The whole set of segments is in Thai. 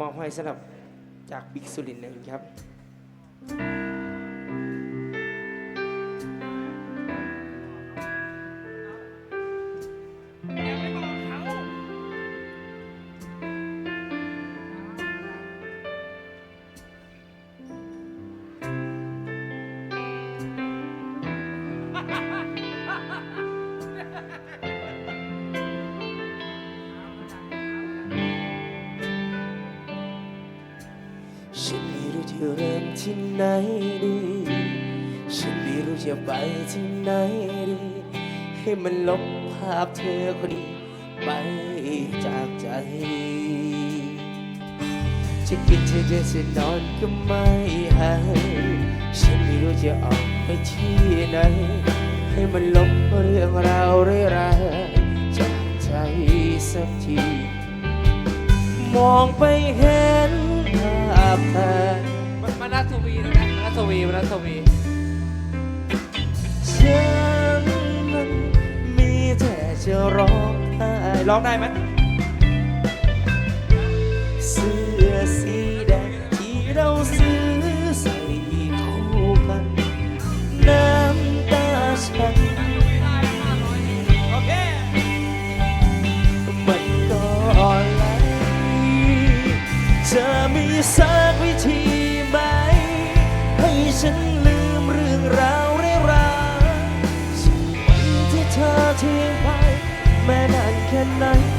มอบให้สำหรับจากบิ๊กสุรินทร์นะครับ จะเริ่มที่ไหนดี ฉันไม่รู้จะไปที่ไหนดี ให้มันลบภาพเธอคนนี้ไปจากใจ จะกินจะเดินจะนอนก็ไม่หาย ฉันไม่รู้จะออกไปที่ไหน ให้มันลบเรื่องราวร้ายๆจากใจสักที มองไปเห็นภาพเธอ วีมานัทวีฉันมันมีแต่จะร้องไห้ร้องได้ไหมเสื้อสีแดงที่เราซื้อใส่คู่กันน้ำตาฉันโอเคมันก็ไหลจะมีสัก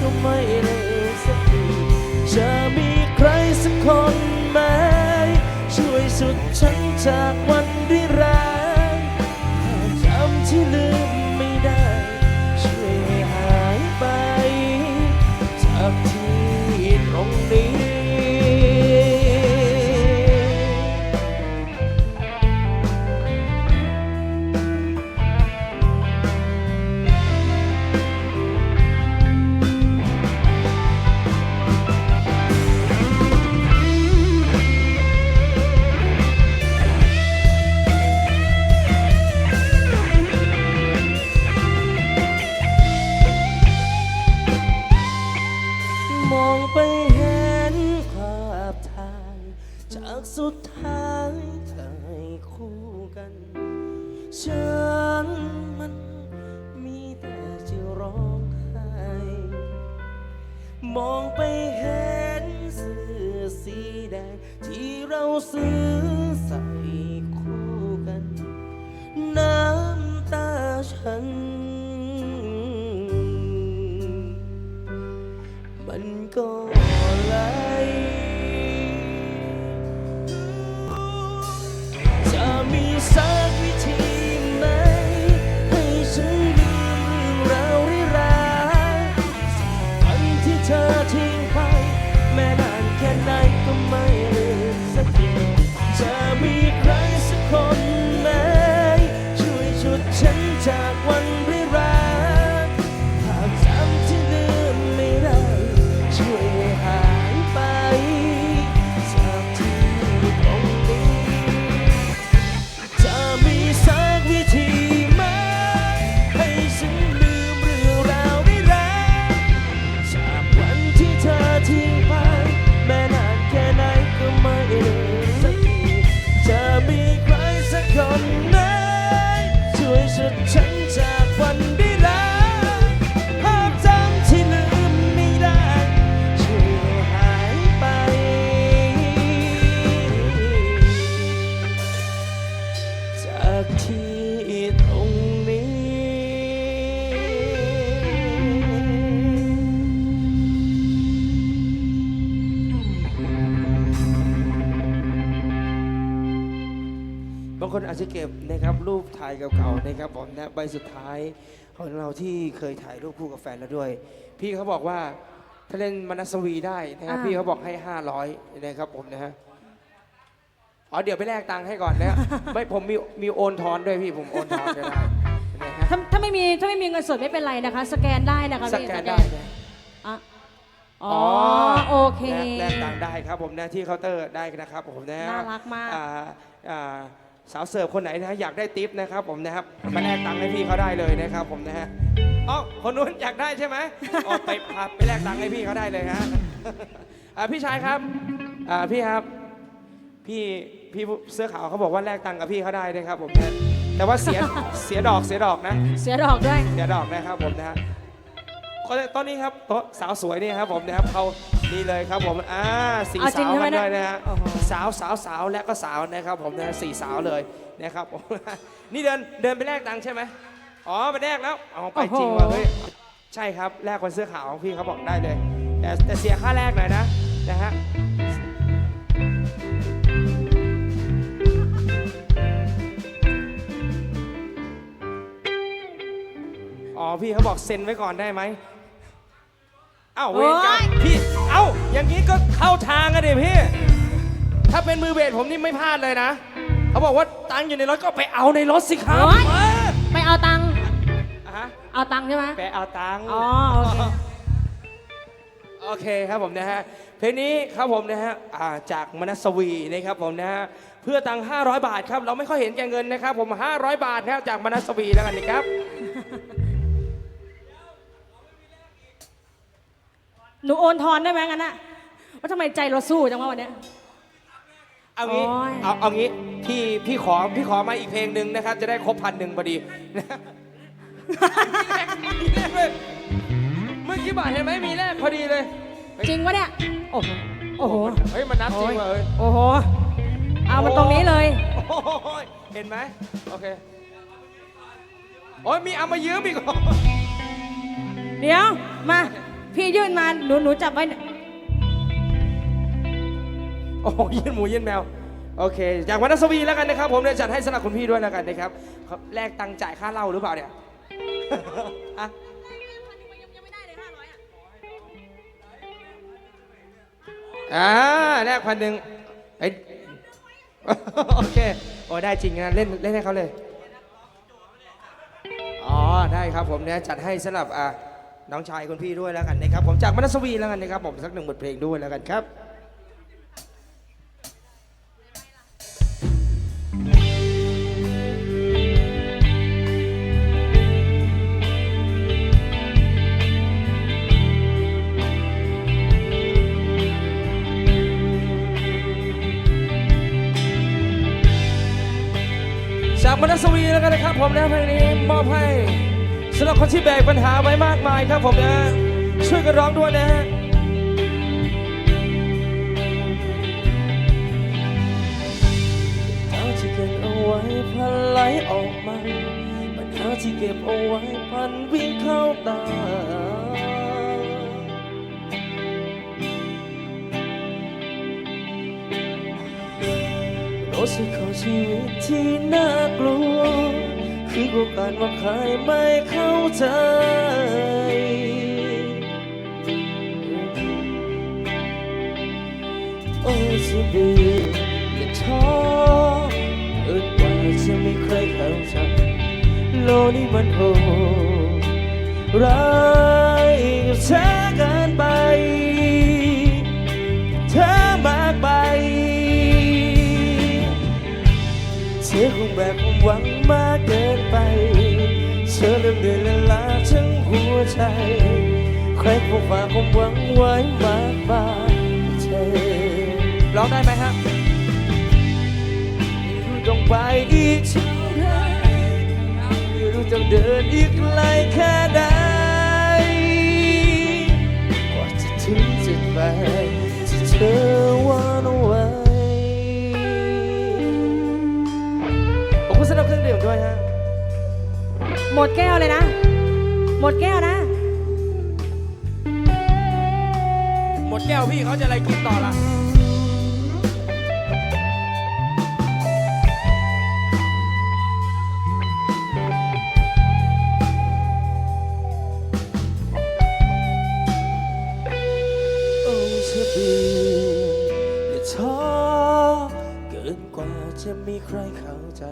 ก็ไม่ลืมสักทีจะมีใครสักคนไหม ช่วยสุดฉันจากวันที่ร้ายจำที่ลืมไม่ได้ ช่วยให้หายไปจากที่ตรงนี้ สุดท้าย อาจจะเก็บนะครับรูปถ่ายเก่าๆนะครับผมนะใบสุดท้ายของเราที่เคยถ่ายรูปคู่กับแฟนแล้วด้วย พี่เขาบอกว่าถ้าเล่นมนัสวีได้นะครับอ่า พี่เขาบอกให้ 500นะครับผมนะฮะอ๋อเดี๋ยวไปแลกตังค์ให้ก่อนนะ ไม่ผมมีมีโอนทอนด้วยพี่ผมโอนทอนก็ได้นะฮะถ้าถ้าไม่มีถ้าไม่มีเงินสดไม่เป็นไรนะคะ สแกนได้นะคะสพี่แกนได้นะ อะอ๋อโอเค แลกแลกตังค์ได้ครับผมนะที่เคาน์เตอร์ได้นะครับผมนะน่ารักมากอ่อ่า สาวเสิร์ฟคนไหนนะอยากได้ทิปนะครับผมนะครับมาแลกตังค์ให้พี่เขาได้เลยนะครับผมนะฮะอ๋อคนนู้นอยากได้ใช่ไหมอ๋อไปพาไปแลกตังค์ให้พี่เขาได้เลยฮะอ่าพี่ชายครับอ่าพี่ครับ พี่พี่เสื้อขาวเขาบอกว่าแลกตังค์กับพี่เขาได้นะครับผมนะแต่ว่าเสียเสียดอกเสียดอกนะ เสียดอกด้วยเสียดอกนะครับผมนะฮะก็ตอนนี้ครับโต๊ะสาวสวยนี่ครับผมนะครับเขา นี่เลยครับผมอ่าสี่เอาจริสางวใช่ไหมกันด้วยเนี่ยนะฮะโอ้โห สาวสาวสาวและก็สาวนะครับผมนะสี่สาวเลยนะครับผม นี่เดินเดินไปแลกตังค์ใช่ไหมอ๋อไปแลกแล้วเอาไปจริงว่ะเฮ้ยใช่ครับแลกคนเสื้อขาวพี่เขาบอกได้เลย แต่แต่เสียค่าแรกหน่อยนะนะฮะอ๋อพี่เขาบอกเซ็นไว้ก่อนได้ไหมเอ้าเวรกรรมโอ๊ยพี่ เอ้า อย่างนี้ก็เข้าทางกันดิพี่ ถ้าเป็นมือเบสผมนี่ไม่พลาดเลยนะ เขาบอกว่าตังค์อยู่ในรถก็ไปเอาในรถสิครับโอ๊ย เออไปเอาตังค์อะฮะเอาตังค์ใช่ไหมไปเอาตังค์ อ๋อโอเค โอเคครับผมนะฮะเพลงนี้ครับผมนะฮะอ่าจากมนัสวีนะครับผมนะฮะเพื่อตังค์500 บาทครับ เราไม่ค่อยเห็นแก่เงินนะครับ ผม 500 บาทครับจากมนัสวีแล้วกันนะครับ หนูโอนทอนได้ไหมงั้นน่ะว่าทำไมใจเราสู้จังวะวันเนี้ย เอางี้ โอ้ย เอาเอางี้ พี่พี่ขอพี่ขอมาอีกเพลงหนึ่งนะครับ จะได้ครบพันหนึ่งพอดีนะมีแรกเลยเมื่อกี้บาทเห็นไหมมีแรกพอดีเลย จริงวะเนี่ย โอ้โห โอ้โหเฮ้ยมันนับจริงว่ะเฮ้ยโอ้โห เอามาตรงนี้เลย โอ้ยเห็นไหมโอเคโอ้ยมีเอามายืมอีกเดี๋ยว มา พี่ยื่นมาหนูหนูจับไว้โอ้ยื่นหมูยื่นแมว โอเค จากวันนัสวีแล้วกันนะครับ ผมเนี่ยจัดให้สำหรับคุณพี่ด้วยแล้วกันนะครับแลกตังค์จ่ายค่าเหล้าหรือเปล่าเนี่ยอะอ่าแลกพันหนึ่งเอ้โอเคโอ้ได้จริงนะเล่นเล่นให้เขาเลย อ๋อได้ครับผมเนี่ยจัดให้สำหรับอ่า น้องชายคุณพี่ด้วยแล้วกันนะครับผมจากมนัสวีแล้วกันนะครับผมสักหนึ่งบทเพลงด้วยแล้วกันครับจากมนัสวีแล้วกันนะครับผมนะเพลงนี้มอบให้ สำหรับคนที่แบกปัญหาไว้มากมายครับผมนะ ช่วยกันร้องด้วยนะฮะท้าที่เก็บเอาไว้พันไหลออกมาปัญหาที่เก็บเอาไว้พันวิ่งเข้าตารู้สึกของชีวิตที่น่า คือโอกาสว่าใครไม่เข้าใจ โอ้จะดีอย่าท้อเกินกว่าจะไม่เคยเข้าใจโลกนี้มันโหดร้ายกับเธอกินไปเธอมากไปเธอคงแบกความหวังมากเกิน เธอเริ่มเดินละลาทั้งหัวใจ ใครคงฝากความหวังไว้มากมายเธอร้องได้ไหมฮะไม่รู้ต้องไปอีกเท่าไหรไม่รู้ต้องเดินอีกไกลแค่ไหนกว่าจะถึงจุดหมายที่เธอวางเอาไว้ขอบคุณสำหรับเครื่องดื่มด้วยฮะ หมดแก้วเลยนะ หมดแก้วนะ หมดแก้วพี่เขาจะอะไรกินต่อล่ะโอ้เธอเบื่ออย่าท้อเกินกว่าจะมีใครเข้าใจ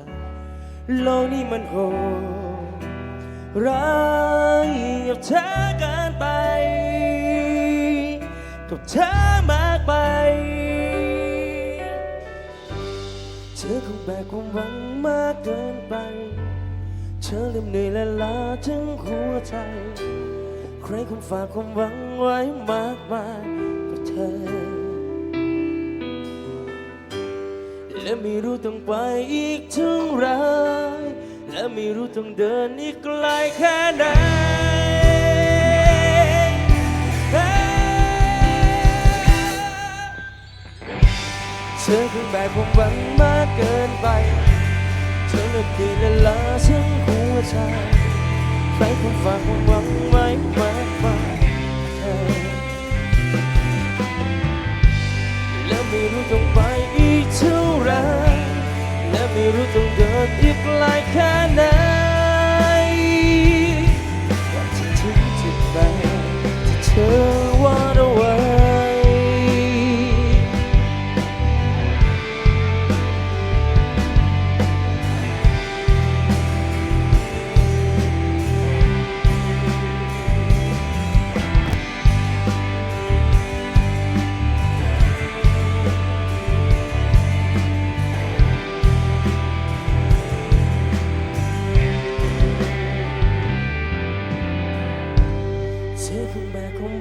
โลกนี้มันโหด รักกับเธอเกินไป กับเธอมากไป เธอคงแบกความหวังมากเกินไป เธอเริ่มเหนื่อยและล้าถึงหัวใจ ใครคงฝากความหวังไว้มากมายกับเธอ และไม่รู้ต้องไปอีกถึงไร และไม่รู้ต้องเดินอีกไกลแค่ไหนเธอเพิ่งแบกความหวังมากเกินไป เธอเลือกดีและลาทั้งหัวใจใครคงฝากความหวังไว้มากมายเธอและไม่รู้ต้องไปอีกเท่าไร ไม่รู้ต้องเดินอีกไกลแค่ไหน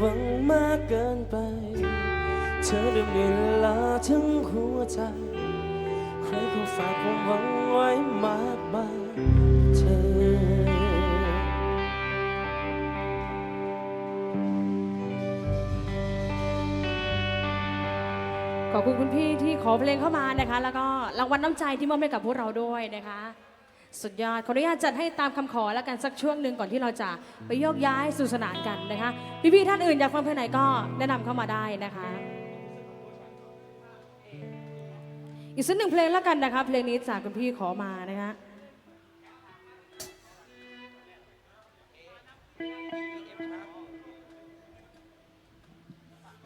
หวังมากเกินไป เธอเดินเวลาทั้งหัวใจ ใครคงฝากความหวังไว้มากมายเธอขอบคุณคุณพี่ที่ขอเพลงเข้ามานะคะ แล้วก็รางวัลน้ำใจที่มอบให้กับพวกเราด้วยนะคะ สุดยอดขออนุญาตจัดให้ตามคำขอแล้วกันสักช่วงหนึ่งก่อนที่เราจะไปโยกย้ายสู่สนานกันนะคะ พี่ๆท่านอื่นอยากฟังเพลงไหนก็แนะนำเข้ามาได้นะคะ อีกสักหนึ่งเพลงแล้วกันนะคะเพลงนี้จากคุณพี่ขอมานะคะ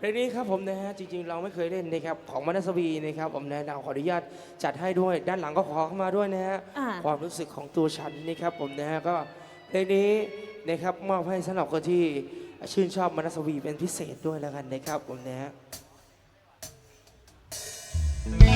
เพลงนี้ครับผมนะฮะจริงๆเราไม่เคยเล่นนะครับของมนัสวีนะครับผมนะเราขออนุญาตจัดให้ด้วยด้านหลังก็ขอเข้ามาด้วยนะฮะอ่า ความรู้สึกของตัวฉันนะครับผมนะฮะก็เพลงนี้นะครับมอบให้สำหรับคนที่ชื่นชอบมนัสวีเป็นพิเศษด้วยแล้วกันนะครับผมนะฮะเ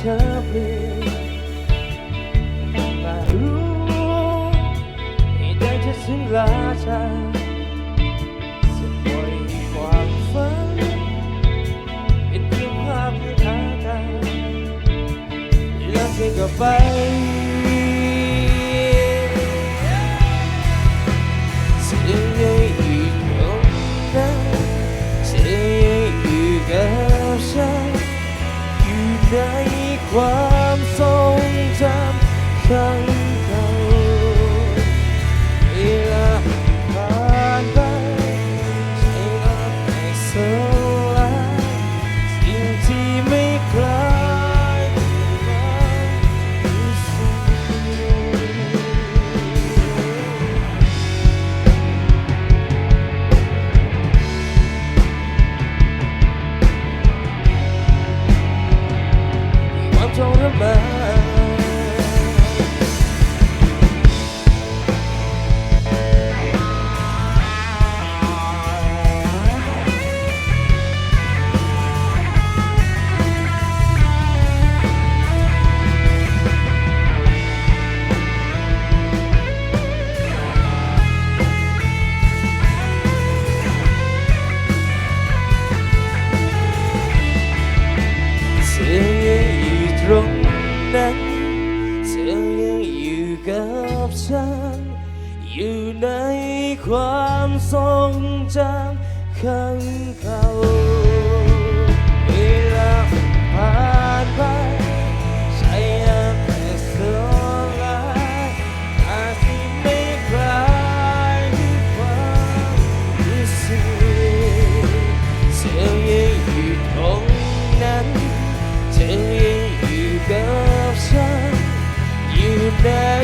เธอเปลี่ยนมารู้ให้ได้เธอสิ้นลาชาจะปล่อยให้ความฝันเป็นเพียงภาพในอากาศแล้วเธอก็ไปเธ อยู่ในความทรงจำข้างเขาเวลาผ่านไปใช่ยังแต่สลายอาจสิไม่คลายความรู้สึกเสียังอยู่ตรงนั้นเธอยังอยู่กับฉันอยู่ใน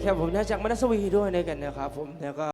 ะครับผมนะจากมนัสวีด้วยในกันนะครับผมแล้วก็